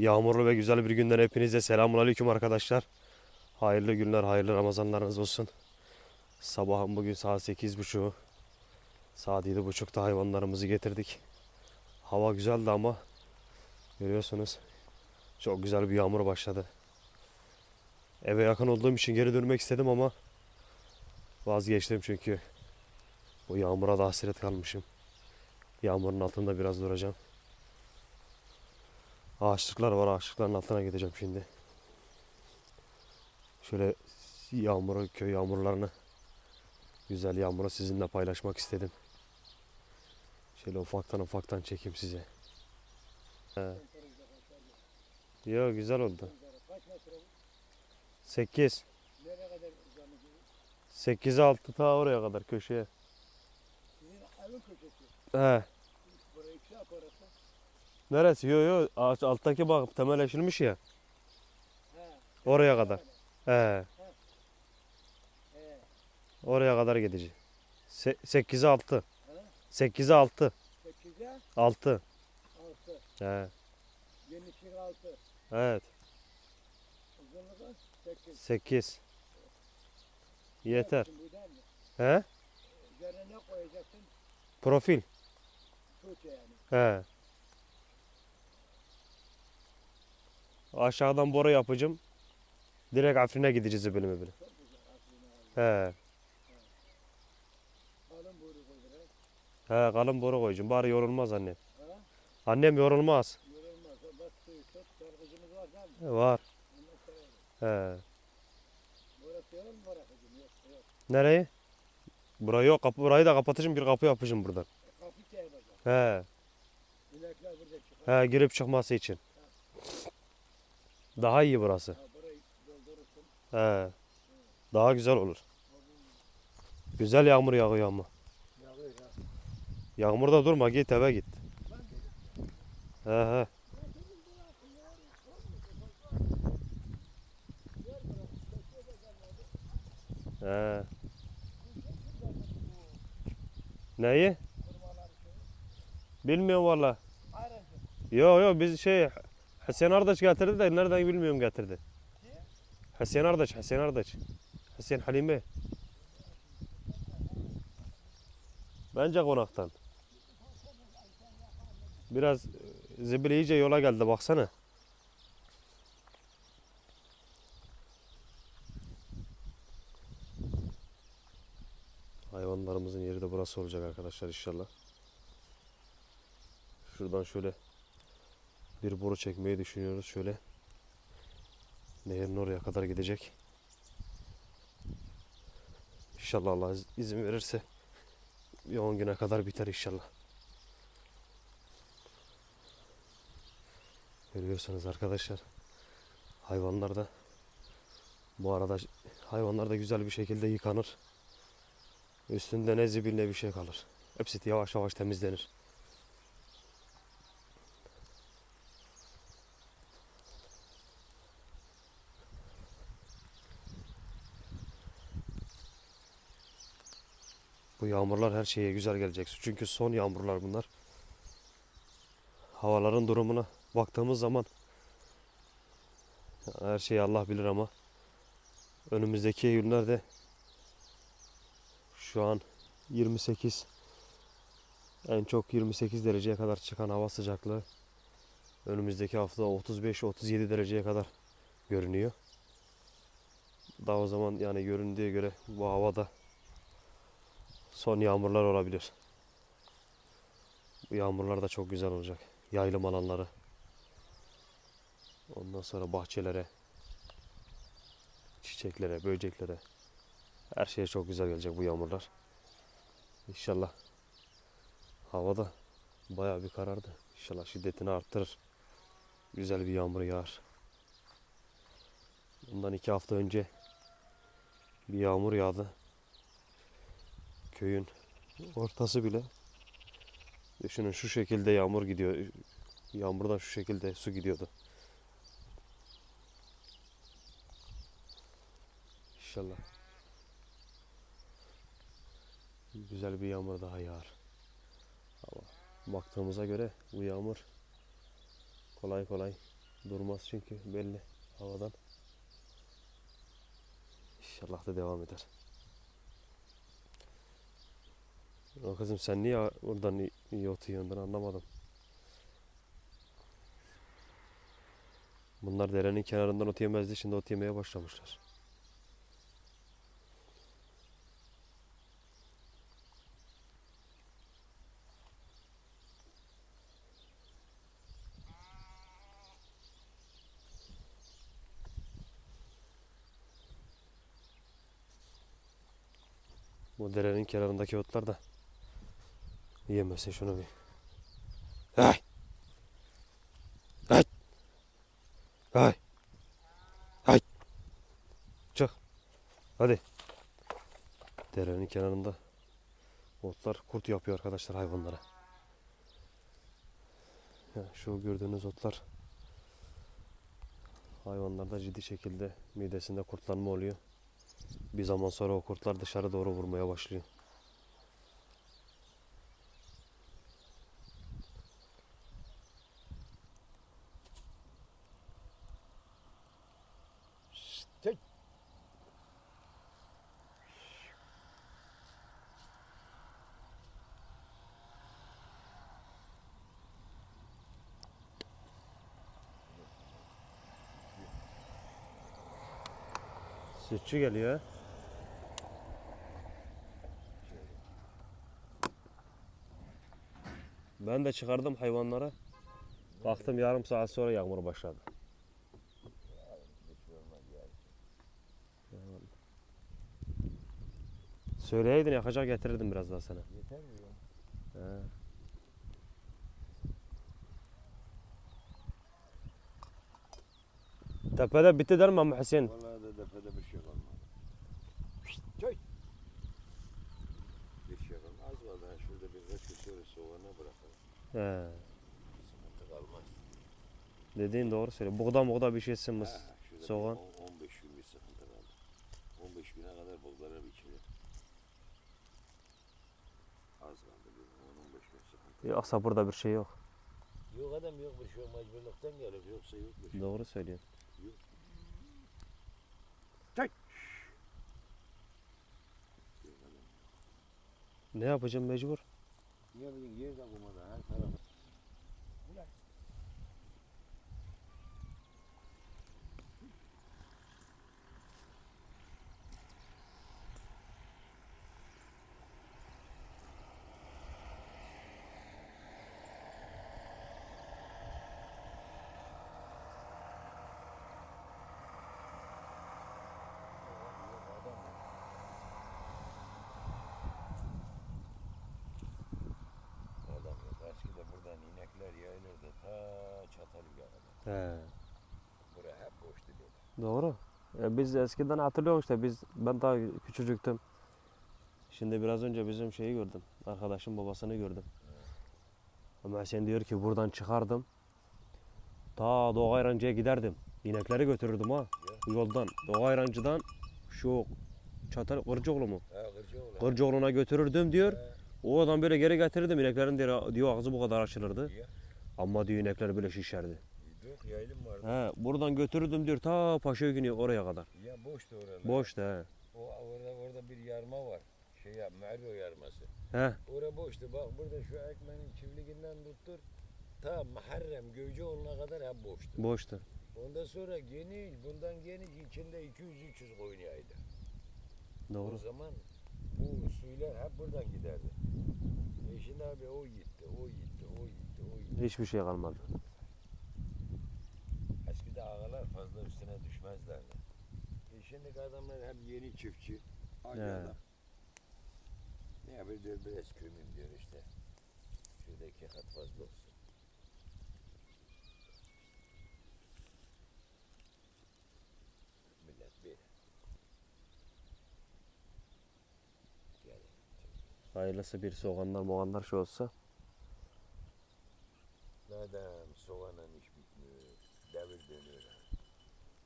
Yağmurlu ve güzel bir günden hepinize selamun aleyküm arkadaşlar. Hayırlı günler, hayırlı Ramazanlarınız olsun. Sabahın bugün saat 8.30. Saat 7.30'da hayvanlarımızı getirdik. Hava güzeldi ama görüyorsunuz çok güzel bir yağmur başladı. Eve yakın olduğum için geri dönmek istedim ama vazgeçtim çünkü bu yağmura da hasret kalmışım. Yağmurun altında biraz duracağım. Ağaçlıklar var. Ağaçlıkların altına gideceğim şimdi. Şöyle yağmuru, köy yağmurlarını güzel yağmuru sizinle paylaşmak istedim. Şöyle ufaktan ufaktan çekeyim size. He. Yo güzel oldu. Kaç metre bu? 8. Nereye kadar uzanıyor? 8 6 ta oraya kadar köşeye. He. Buraya iki yap orası. Neresi? Yo yo ağaç alttaki bak temelleşilmiş ya. He. Oraya kadar. He. He. Oraya kadar gideceğim. 8'e 6. He. 8'e 6. Sekize 6. altı. He. Genişlik altı. Evet. Uzunluğu sekiz. 8. Yeter. He? Üzerine ne koyacaksın? Profil. Tuğçe yani. He. Aşağıdan boru yapacağım. Direkt Afrin'e gideceğiz bölümü bile. Çok. He. Kalın buyruk olur. He kalın boru koyacağım. Bari yorulmaz annem. Ha? Annem yorulmaz. Yorulmaz. Bak suyu tut. Sargıcımız var değil mi? Var. He. burası yorul mu bırakacağım? Yok yok. Nereyi? Burayı yok. Kapı, burayı da kapatacağım. Bir kapı yapacağım buradan. E, kapı. He. İnekler burada çıkar. He girip çıkması için. Daha iyi burası. He. Daha güzel olur. Güzel yağmur yağıyor ama. Yağmurda durma git eve git. He he. He. Neyi? Bilmiyorum valla. Ayrıca. Yo yo biz şey Hüseyin Ardaç getirdi de nereden bilmiyorum getirdi. Hüseyin Ardaç, Hüseyin Ardaç. Hüseyin Halime. Bence konaktan. Biraz e, zibil iyice yola geldi baksana. Hayvanlarımızın yeri de burası olacak arkadaşlar inşallah. Şuradan şöyle bir boru çekmeyi düşünüyoruz şöyle. Nehirin oraya kadar gidecek. İnşallah Allah iz- izin verirse bir 10 güne kadar biter inşallah. Görüyorsunuz arkadaşlar. Hayvanlar da bu arada hayvanlar da güzel bir şekilde yıkanır. Üstünde ne zibil ne bir şey kalır. Hepsi yavaş yavaş temizlenir. Yağmurlar her şeye güzel gelecek. Çünkü son yağmurlar bunlar. Havaların durumuna baktığımız zaman her şeyi Allah bilir ama önümüzdeki günlerde şu an 28 en çok 28 dereceye kadar çıkan hava sıcaklığı önümüzdeki hafta 35-37 dereceye kadar görünüyor. Daha o zaman yani göründüğü göre bu havada son yağmurlar olabilir. Bu yağmurlar da çok güzel olacak. Yaylım alanları. Ondan sonra bahçelere, çiçeklere, böceklere. Her şeye çok güzel gelecek bu yağmurlar. İnşallah havada bayağı bir karardı. İnşallah şiddetini arttırır. Güzel bir yağmur yağar. Bundan iki hafta önce bir yağmur yağdı köyün ortası bile düşünün şu şekilde yağmur gidiyor. Yağmurdan şu şekilde su gidiyordu. İnşallah. Güzel bir yağmur daha yağar. Ama baktığımıza göre bu yağmur kolay kolay Durmaz çünkü belli havadan. İnşallah da devam eder. O kızım sen niye oradan iyi oturuyorsun ben anlamadım. Bunlar derenin kenarından ot yemezdi şimdi ot yemeye başlamışlar. Bu derenin kenarındaki otlar da yemesin şunu bir. Hay! Hay! Hay! Hay! Çık. Hadi. Derenin kenarında otlar kurt yapıyor arkadaşlar hayvanlara. Ya şu gördüğünüz otlar hayvanlarda ciddi şekilde midesinde kurtlanma oluyor. Bir zaman sonra o kurtlar dışarı doğru vurmaya başlıyor. Sütçü geliyor. Ben de çıkardım hayvanlara. Baktım yarım saat sonra yağmur başladı. Söyleyeydin yakacak getirirdim biraz daha sana. Yeter mi ya? He. Tepede bitti der mi Hüseyin? Vallahi de tepede bir şey kalmadı. Çay. Bir şey kalmadı. Az kaldı. Ha, şurada birkaç şöyle soğana bırakalım. He. Sıkıntı kalmaz. Dediğin doğru söylüyor. Buğda buğda bir şey sınmaz. Şurada bir soğan. on- 15 gün bir sıkıntı kaldı. 15 güne kadar bulgara biçilir. Az kaldı. Bir 10-15 gün sıkıntı. Yoksa burada bir şey yok. Yok adam yok bir şey yok. Mecburluktan gelir. Yoksa yok bir şey. Doğru söylüyorsun. Ne yapacağım mecbur? Niye bileyim yer de her tarafı. Adam yok. Eskiden buradan inekler yayılırdı. Ta Çatalhöyük'e kadar. He. Bura hep boştu böyle. Doğru. E, biz eskiden hatırlıyoruz işte biz ben daha küçücüktüm. Şimdi biraz önce bizim şeyi gördüm. Arkadaşım babasını gördüm. Ama sen diyor ki buradan çıkardım. Ta Doğu Ayrancı'ya giderdim. İnekleri götürürdüm ha. Yoldan. Doğu Ayrancı'dan şu Çatal Kırcıoğlu mu? Ha Kırcıoğlu. Kırcıoğlu'na götürürdüm diyor. He. O adam böyle geri getirirdim. İneklerin diyor, diyor ağzı bu kadar açılırdı. Ya. Ama diyor inekler böyle şişerdi. Yok yaylım vardı. He, buradan götürürdüm diyor ta Paşa günü oraya kadar. Ya boştu oralar. Boştu he. O orada orada bir yarma var. Şey ya Merve yarması. He. Ora boştu. Bak burada şu ekmeğin çiftliğinden tuttur. Ta Muharrem Gövceoğlu'na kadar hep boştu. Boştu. Ondan sonra geniş, bundan geniş içinde 200-300 koyun yaydı. O Doğru. zaman bu suylar hep buradan giderdi. E şimdi abi o gitti, o gitti, o gitti, o gitti. Hiçbir şey kalmadı. Eskide ağalar fazla üstüne düşmezlerdi. E şimdi adamlar hem yeni çiftçi. Aynı adam. Ne yapıyor diyor biraz kömüm diyor işte. Şurada iki kat fazla olsun. Millet bir. Hayırlısı bir soğanlar moğanlar şey olsa. madem soğanın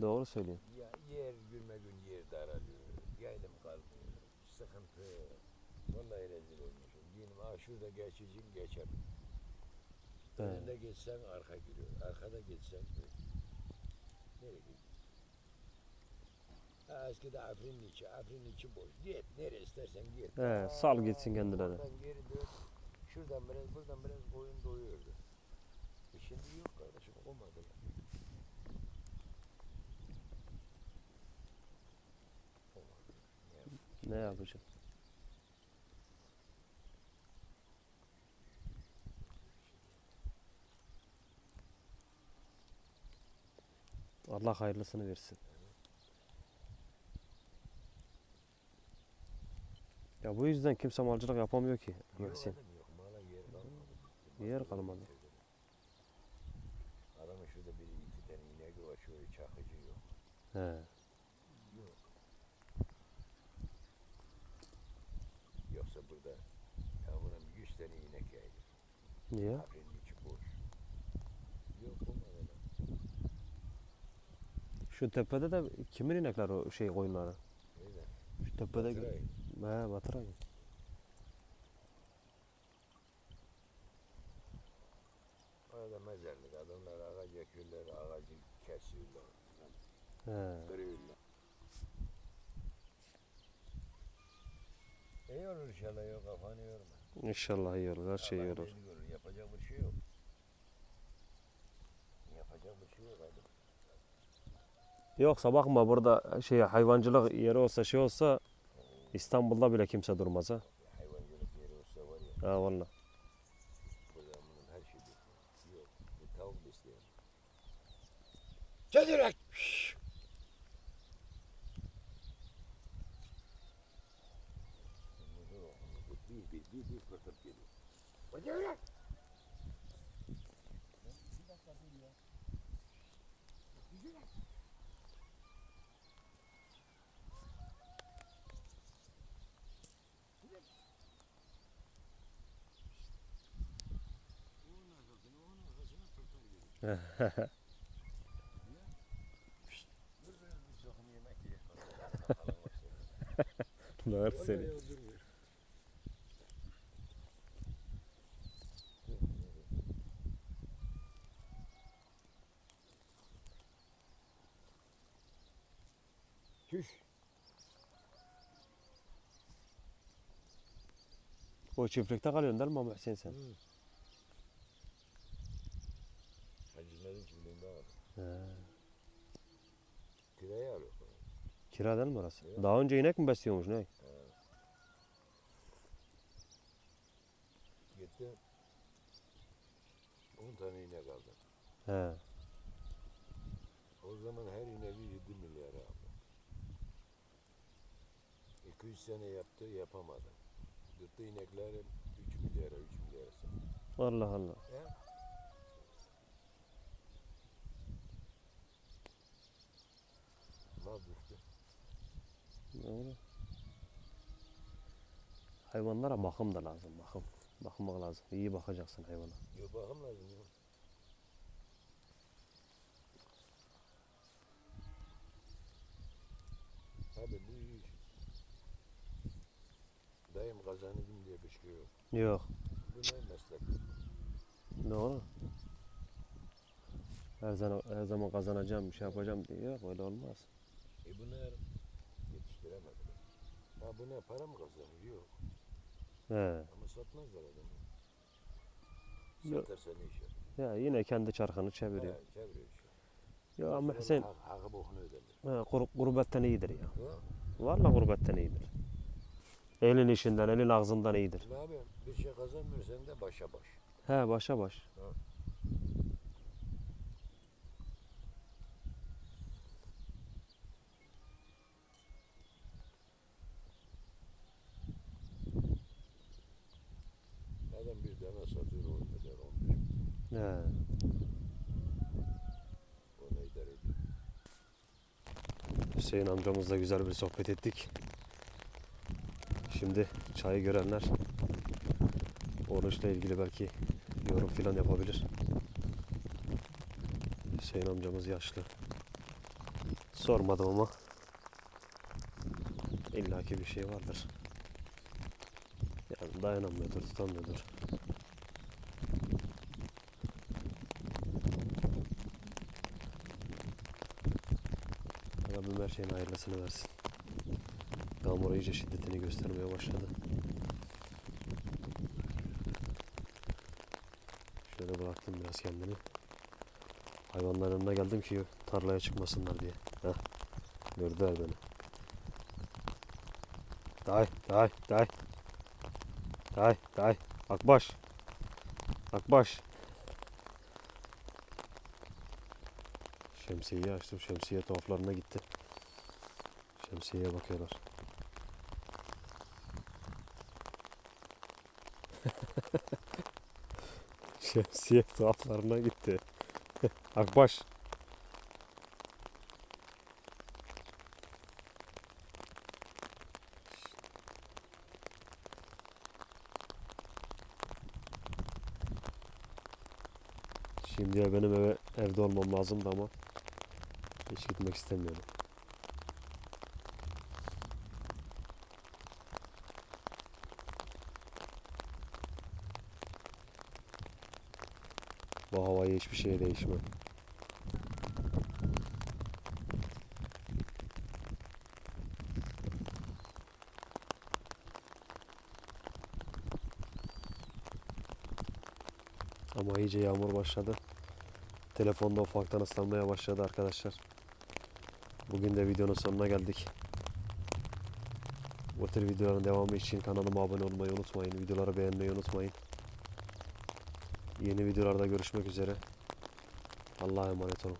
Doğru söylüyor. Ya, yer günme gün yer daralıyor. Yaylım kalmıyor. Sıkıntı. Vallahi rezil olmuşum. Dinim ah şurada geçeceğim geçer. Evet. Önünde geçsen arka giriyor. Arkada geçsen nereye gidiyor? Ha, eskide Afrin içi, Afrin içi boş. Git, nereye istersen git. He, sal gitsin kendileri. Oradan geri dön. Şuradan biraz, buradan biraz koyun doyuyordu. E şimdi yok kardeşim, olmadı. Yani. Ne yapacağım? Allah hayırlısını versin. Ya bu yüzden kimse malcılık yapamıyor ki. Yok, yok, mala yer kalmadı. Yer kalmadı. Adamın şurada bir iki tane inek var, şöyle çakıcı yok. He. Yok. Yoksa burada yavrum 100 tane inek yaydı. Niye? Afrin'in içi boş. Yok olmadı. Şu tepede de kimin inekler o şey koyunları? Öyle. Şu tepede Batıray. He Batıray. Orada mezarlık. Adamlar ağaç yakıyorlar, ağacı kesiyorlar. He. Kırıyorlar. İyi olur inşallah yok kafanı yorma. İnşallah iyi olur. Her şey iyi olur. görür, Yapacak bir şey yok. Yapacak bir şey yok hadi. Yoksa bakma burada şey hayvancılık yeri olsa şey olsa İstanbul'da bile kimse durmaz ha. Hayvancılık yeri olsa var ya. Ha valla. Her. Yok. Bir tavuk besleyelim. Çözerek. Bir bir bir bir fırtıp geliyor. Çözerek. Onun arkasına onun arkasına fırtına geliyor. Dur biraz bir sokum yemek ye. Bakalım başlayalım. Doğru Vallahi seni. O çiftlikte kalıyorsun değil mi Muhsin sen? Hacı İsmail'in çiftliğinde var. He. Kiraya alıyor. Kira değil mi orası? Yok. Daha önce inek mi besliyormuş ne? Gitti. 10 tane inek aldı. He. O zaman her ineği 7 milyar aldı. 200 sene yaptı yapamadı. Gitti inekleri 3 milyara 3 milyara sattı. Allah Allah. Ya. Mal düştü. Doğru. Hayvanlara bakım da lazım bakım. Bakmak lazım. İyi bakacaksın hayvana. Yok bakım lazım ya. Abi. Dayım kazandım diye bir şey yok. Yok. Bu ne meslek? Doğru. Her zaman, her zaman kazanacağım, bir şey yapacağım diye yok öyle olmaz. E bunlar yetiştiremedim. Ha bu ne para mı kazanır? Yok. He. Ama satmazlar adamı. Satarsa ne iş yapar? Ya yine kendi çarkını çeviriyor. Ha, çeviriyor işte. Ya ama hak- Hakkı bokunu ödemir. he, kur, gurbetten iyidir ya. Ha? Vallahi gurbetten iyidir. Elin işinden, elin ağzından iyidir. Ne yapayım? Bir şey kazanmıyorsan da başa baş. He başa baş. Adam bir tane satıyor 10 milyar 15 milyar. He. Ona idare ediyor. Hüseyin amcamızla güzel bir sohbet ettik. Şimdi çayı görenler oruçla ilgili belki yorum filan yapabilir. Hüseyin amcamız yaşlı. Sormadım ama illaki bir şey vardır. Yani dayanamıyordur, tutamıyordur. Rabbim her şeyin hayırlısını versin. Yağmur iyice şiddetini göstermeye başladı. Şöyle bıraktım biraz kendini. Hayvanların yanına geldim ki tarlaya çıkmasınlar diye. Heh. Gördüler beni. Day, day, day. Day, day. Akbaş. Akbaş. Şemsiyeyi açtım. Şemsiye tuhaflarına gitti. Şemsiyeye bakıyorlar. Şemsiye tuhaflarına gitti. Akbaş. Şimdiye benim eve evde olmam lazımdı ama hiç gitmek istemiyorum. Bu havaya hiçbir şey değişmem. Ama iyice yağmur başladı. Telefonda ufaktan ıslanmaya başladı arkadaşlar. Bugün de videonun sonuna geldik. Bu tür videoların devamı için kanalıma abone olmayı unutmayın. Videoları beğenmeyi unutmayın. Yeni videolarda görüşmek üzere. Allah'a emanet olun.